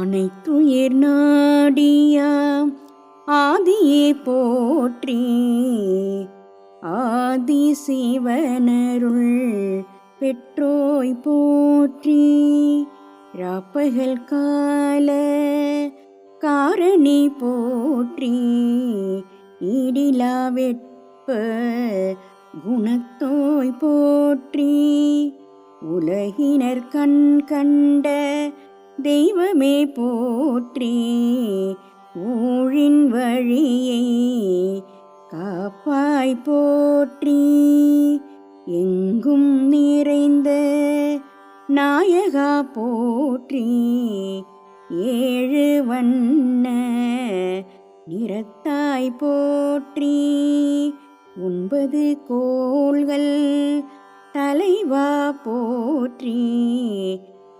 அனைத்துயிர் நாடிய ஆதியே போற்றி. ஆதி சிவனருள் பெற்றோய் போற்றி. ராப்பகல் கால காரணி போற்றி. ஈடிலா வெட்ப குணத்தோய் போற்றி. உலகினர் கண் கண்ட தெய்வமே போற்றி ஊழின் வழியை காப்பாய் போற்றி. எங்கும் நிறைந்த நாயகா போற்றி. ஏழு வண்ண நிறத்தாய் போற்றி. ஒன்பது கோள்கள் தலைவா போற்றி.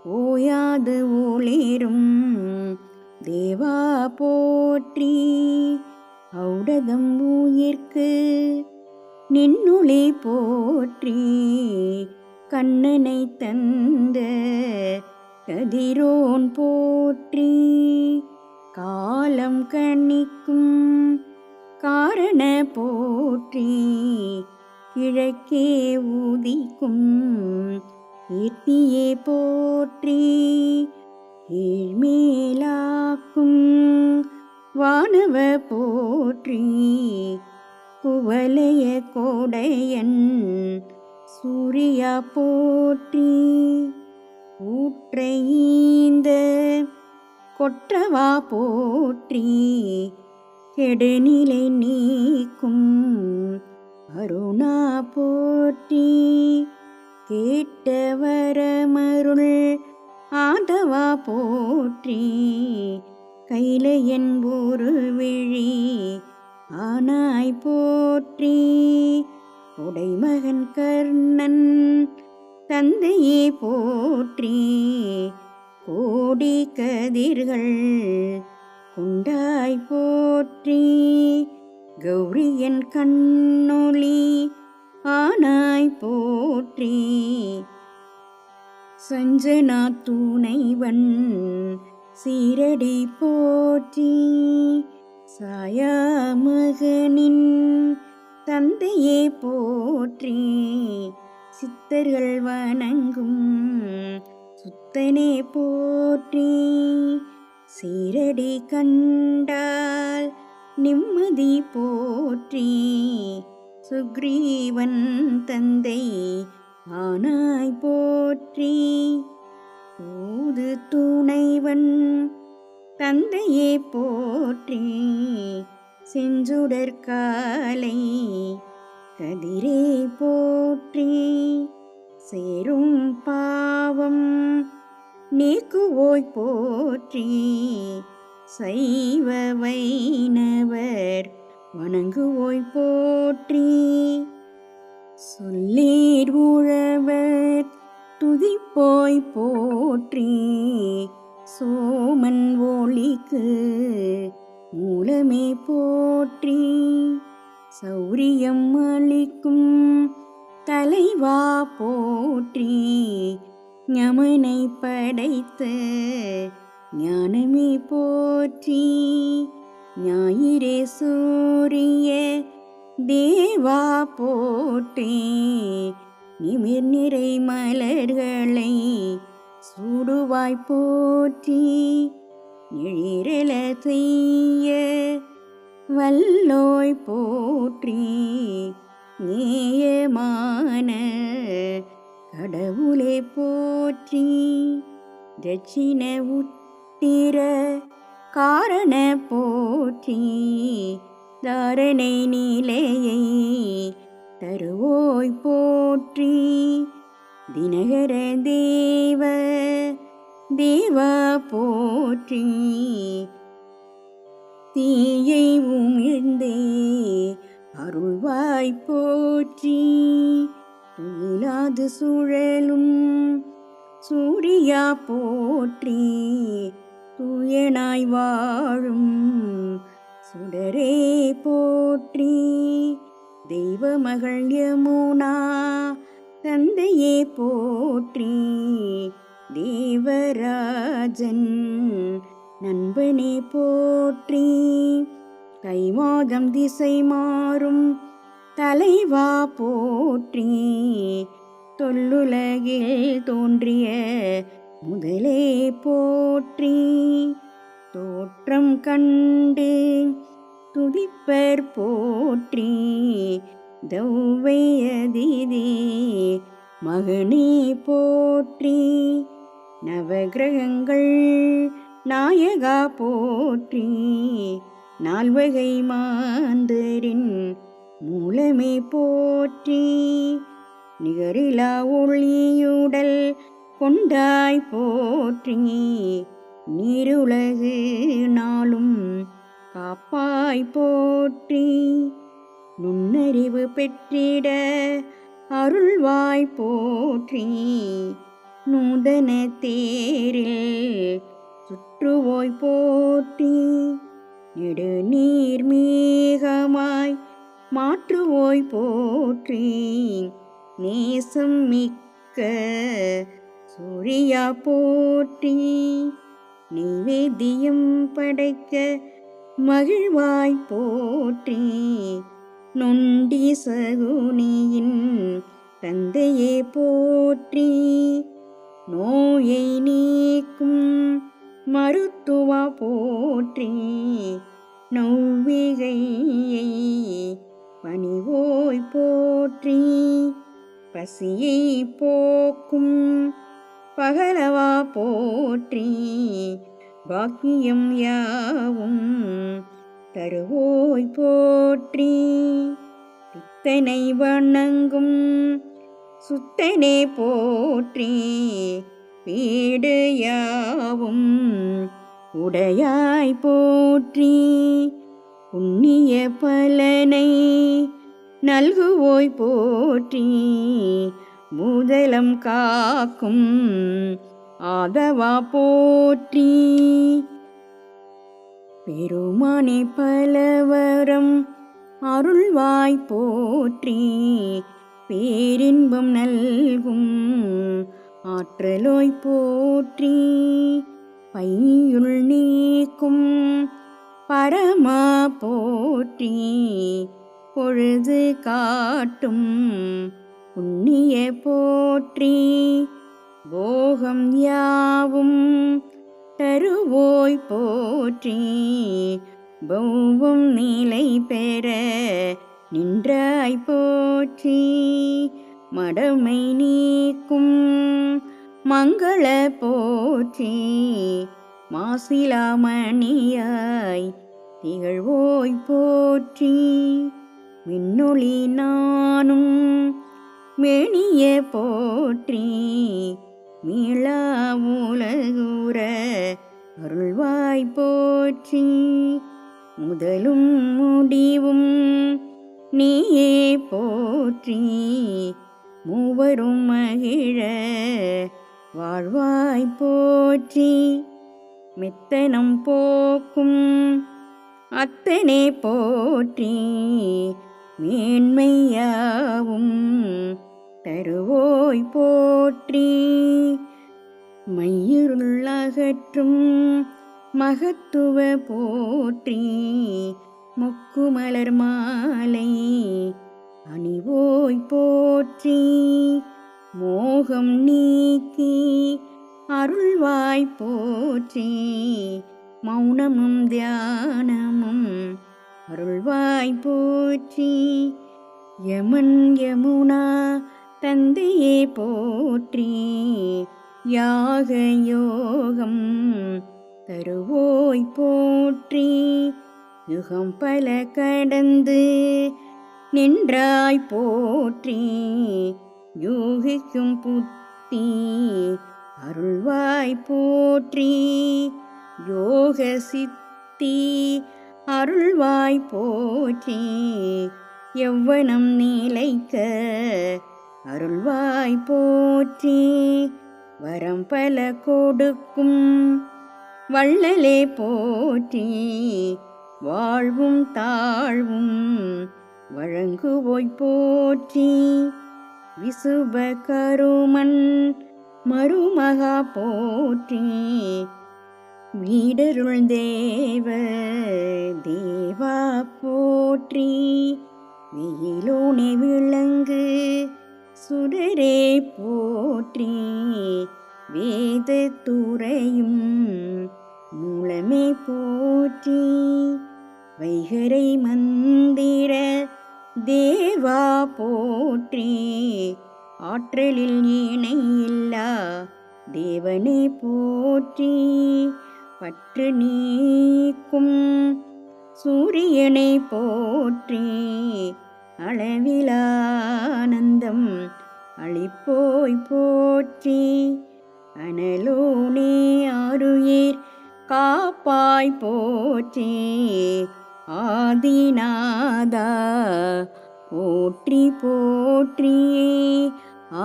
ஓயாது ஒளிரும் தேவா போற்றி. ஔடதம் உயிர்க்கு நின்னுளி போற்றி. கண்ணனை தந்த கதிரோன் போற்றி. காலம் கணிக்கும் காரண போற்றி. கிழக்கே ஊதிக்கும் கீர்த்தியே போற்றி ஏழ்மேலாக்கும் வானவ போற்றி குவலைய கோடையன் சூரியா போற்றி. ஊற்றையீந்த கொற்றவா போற்றி கெடுநிலை நீக்கும் அருணா போற்றி. கேட்டவரமருள் ஆதவா போற்றி. கைலையன் ஒரு விழி ஆனாய் போற்றி. உடைமகன் கர்ணன் தந்தையே போற்றி. கோடி கதிர்கள் கொண்டாய் போற்றி. கௌரியன் கண்ணொளி ஆனாய் போற்றி. சஞ்சனா துணைவன் சீரடி போற்றி சாயா மகனின் தந்தையே போற்றி. சித்தர்கள் வணங்கும் சுத்தனே போற்றி. சீரடி கண்டால் நிம்மதி போற்றி. சுக்ரீவன் தந்தை ஆனாய் போற்றி. ஊது துணைவன் தந்தையே போற்றி. செஞ்சுடற்காலை கதிரே போற்றி. சேரும் பாவம் நீக்குவோய் போற்றி. சைவ வைணவர் வணங்குவோய் போற்றி. சொல்லீர் உழவர் துதிப்போய் போற்றி சோமன் ஒளிக்கு மூலமே போற்றி. சௌரியம் அளிக்கும் தலைவா போற்றி ஞமனை படைத்த ஞானமே போற்றி. ஞாயிறே சூரிய தேவா போற்றி. நிமிர் நிறை மலர்களை சூடுவாய் போற்றி. எழிரல செய்ய வல்லோய் போற்றி. நேயமான கடவுளை போற்றி. தட்சிண உத்திர காரண போற்றி. தாரணை நிலையை தருவோய் போற்றி. தினகர தேவ தேவா போற்றி. தீயை உமிழ்ந்தே அருள்வாய் போற்றி. துயிலாது சுழலும் சூரியா போற்றி. தூயனாய் வாழும் சுடரே போற்றி. தெய்வ மகள் யமுனா தந்தையே போற்றி. தேவராஜன் நண்பனே போற்றி. கைமாதம் திசை மாறும் தலைவா போற்றி. தொல்லுலகில் தோன்றிய முதலே போற்றி. தோற்றம் கண்டு துதிப்பர் போற்றி தௌவையதிதே மகனே போற்றி. நவகிரகங்கள் நாயகா போற்றி. நால்வகை மாந்தரின் மூலமே போற்றி. நிகரிலா ஒளியுடல் கொண்டாய் போற்றி. நீருலகு நாளும் காப்பாய் போற்றி நுண்ணறிவு பெற்றிட அருள்வாய் போற்றி. நூதன தேரில் சுற்றுவோய் போற்றி நெடுநீர் மேகமாய் மாற்றுவோய் போற்றி. நேசம் மிக்க சூரியா போற்றி. நைவேத்தியம் படைக்க மகிழ்வாய் போற்றி. நொண்டி சகுனியின் தந்தையே போற்றி. நோயை நீக்கும் மருத்துவா போற்றி. நௌவிகையை பணிவோய் போற்றி. பசியை போக்கும் பகலவா போற்றி பாக்கியம் யாவும் தருவோய் போற்றி. பித்தனை வணங்கும் சுத்தனே போற்றி வீடு யாவும் உடையாய் போற்றி. புண்ணிய பலனை நல்குவோய் போற்றி முதலம் காக்கும் ஆதவா போற்றி. பெருமானே பலவரம் அருள்வாய் போற்றி. பேரின்பம் நல்கும் ஆற்றலோய் போற்றி. பையுள் நீக்கும் பரமா போற்றி. பொழுது காட்டும் உன்னிய போற்றி. போகம் யாவும் தருவோய் போற்றி. பௌவம் நிலை பெற நின்றாய் போற்றி. மடமை நீக்கும் மங்கள போற்றி. மாசிலாமணியாய் திகழ்வோய் போற்றி. மின்னொளி நானும் மேனிய போற்றி மீளா உலகுற அருள்வாய் போற்றி. முதலும் முடிவும் நீயே போற்றி மூவரும் மகிழ வாழ்வாய் போற்றி. மெத்தனம் போக்கும் அத்தனை போற்றி மேன்மையாவும் தருவோய் போற்றி. மையிருள்ளகற்றும் மகத்துவ போற்றி. முக்குமலர் மாலை அணிவோய் போற்றி. மோகம் நீக்கி அருள்வாய் போற்றி. மௌனமும் தியானமும் அருள்வாய் போற்றி. யமன் யமுனா தந்தையே போற்றி யாக யோகம் தருவோய் போற்றி. யுகம் பல கடந்து நின்றாய் போற்றி யோகிக்கும் புத்தி அருள்வாய் போற்றி. யோக சித்தி அருள்வாய் போற்றி எவ்வனம் நிலைக்க அருள்வாய் போற்றி. வரம் பல கொடுக்கும். வள்ளலே போற்றி. வாழ்வும் தாழ்வும் வழங்குவோய் போற்றி. விசுப கருமன் மருமகா போற்றி. வீடருள் தேவ தேவா போற்றி. வெயிலோனே விளங்கு சுடரே போற்றி. வேத துறையும் மூலமே போற்றி. வைகரை மந்திர தேவா போற்றி. ஆற்றலில் இணையில்லா தேவனை போற்றி. பற்று நீக்கும் சூரியனை போற்றி. அளவிலா அழிப்போய் போற்றி. அனலோனே அருயிர் காப்பாய் போற்றி. ஆதிநாதா போற்றி போற்றி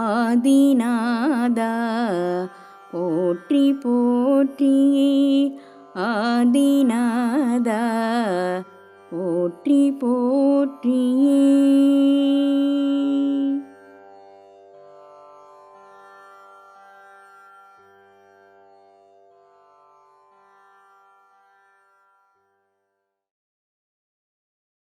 ஆதிநாதா போற்றி போற்றி ஆதிநாதா போற்றி போற்றியே.